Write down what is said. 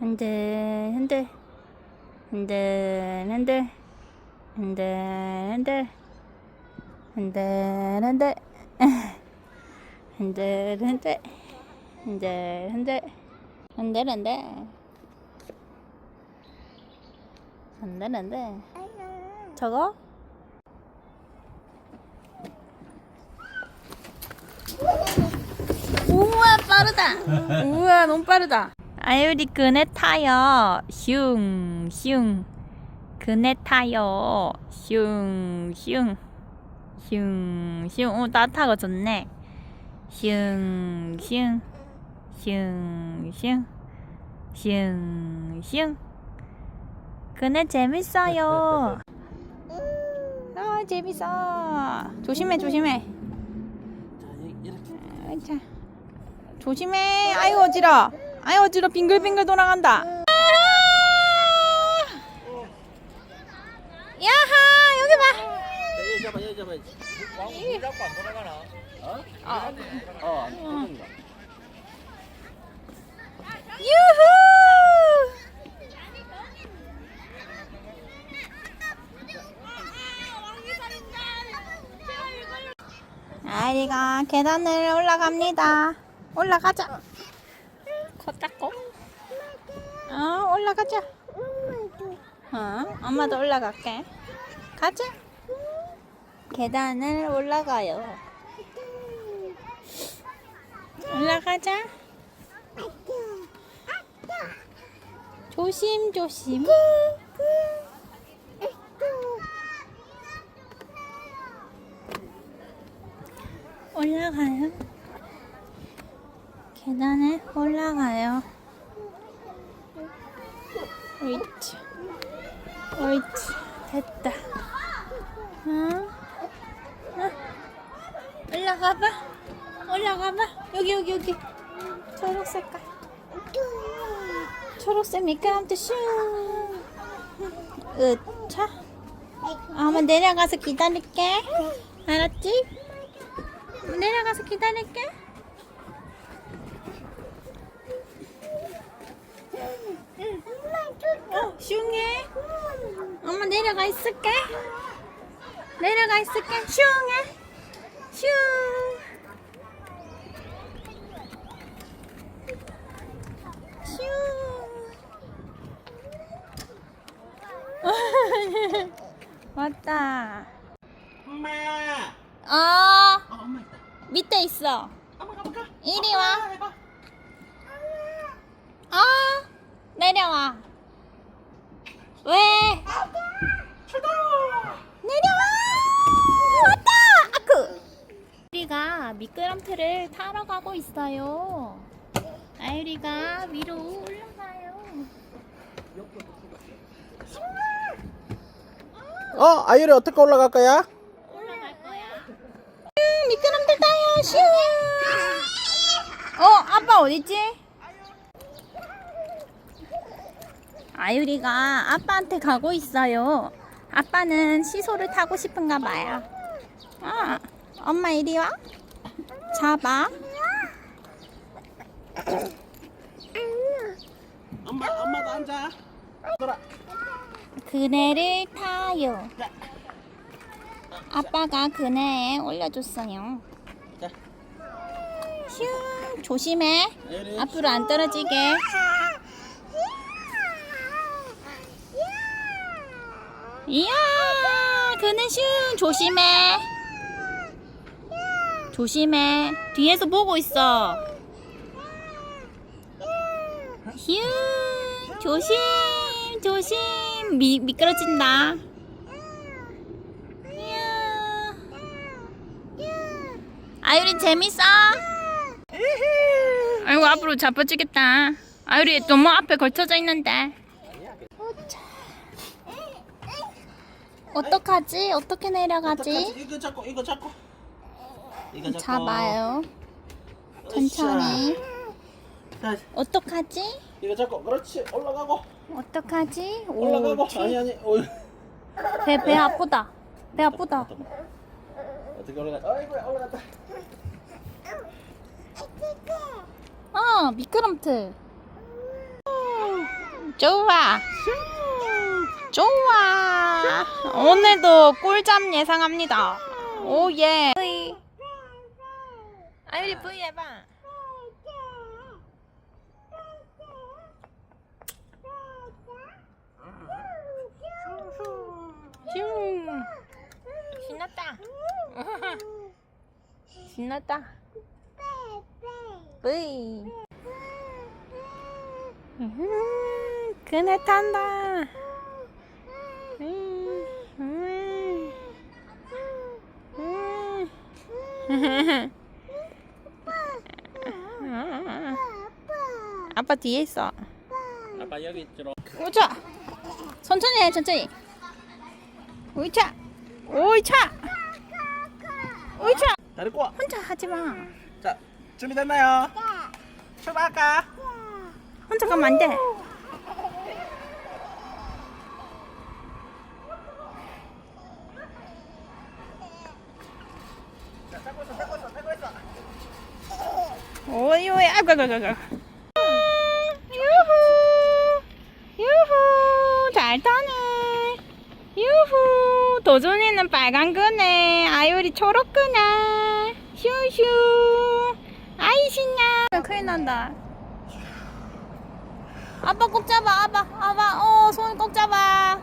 흔들 흔들 흔들 흔들 흔들 흔들 흔들 흔들 흔들 흔들 흔들 흔들 흔들 흔들 흔들 흔들 저거? 우와 빠르다. 우와 너무 빠르다 아유리 그네 타요. 슝 슝. 그네 타요. 슝 슝. 슝 슝. 오 따뜻하고 좋네. 슝 슝. 슝 슝. 슝 슝. 그네 재밌어요. 아 재밌어. 조심해 조심해. 아이, 자. 조심해. 아유 어지러. 아유 어지러. 빙글빙글 돌아간다. 야하 여기 봐. 얘 잡아, 얘 잡아. 왕 잡고 안 돌아가나? 어? 아, 어, 안 돌아간다. 유후. 아이가 계단을 올라갑니다. 올라가자. 컸다고? 어, 올라가자. 어, 엄마도 올라갈게. 가자. 계단을 올라가요. 올라가자. 조심 조심. 올라가요. 계단에 올라가요. 옳지. 옳지. 됐다. 응? 응? 올라가봐. 올라가봐. 여기, 여기, 여기. 초록 색깔. 초록색 미끄럼틀 슝. 으차. 한번 내려가서 기다릴게. 알았지? 내려가서 기다릴게. 어, 슝해. 엄마 내려가 있을게. 내려가 있을게. 슝해. 슝. 슝. 왔다. 엄마야. 어, 아, 엄마 있다. 밑에 있어. 엄마 가볼까? 이리 와. 해봐. 어, 내려와. 왜? 출동. 내려와! 왔다! 아크! 아유리가 미끄럼틀을 타러 가고 있어요. 아유리가 위로 올라가요. 어, 아유리 어떻게 올라갈 거야? 올라갈 거야. 음, 미끄럼틀 타요. 슈! 어, 아빠 어딨지? 아유리가 아빠한테 가고 있어요. 아빠는 시소를 타고 싶은가 봐요. 아, 엄마 이리 와. 잡아. 엄마, 엄마도 앉아. 돌아. 그네를 타요. 아빠가 그네에 올려줬어요. 자, 슝, 조심해. 앞으로 안 떨어지게. 이야, 그네 슝, 조심해. 조심해. 뒤에서 보고 있어. 슝, 조심, 조심. 미, 미끄러진다. 이야. 아유리 재밌어? 아이고 앞으로 자빠지겠다. 아유리 너무 앞에 걸쳐져 있는데. 어떡하지? 어떻게 내려가지? 이거 잡고, 이거 잡고. 이거 잡고. 잡아요. 천천히. 자, 어떡하지? 이거 잡고. 그렇지. 올라가고. 어떡하지? 올라가고. 아니 아니. 어, 배, 배 아프다. 배 아프다. 어떻게 올라가? 아이고야 올라갔다. 어, 미끄럼틀. 좋아. 좋아. 오늘도 꿀잠 예상합니다. 오예. 뿌이. 아유리 뿌이 해봐. 슝. 신났다. 신났다. 음, 그네 탄다. 음, 음, 음. 아빠 뒤에 있어. 아빠 여기 있죠. 우차. 천천히 해, 천천히. 우차. 우차. 우차. 다리 꼬아. 혼자 하지 마. 자, 준비됐나요? 출발할까? 혼자 가면 안 돼. 자, 잡고 있어, 잡고 있어, 잡고 있어. 아이고 아이고 유후. 유후. 잘 타네. 유후. 도준이는 빨간 끄네. 아유리 초록 끄네 슈슈. 아이 신나. 큰일 난다. 아빠 꼭 잡아. 아빠 아빠. 어 손 꼭 잡아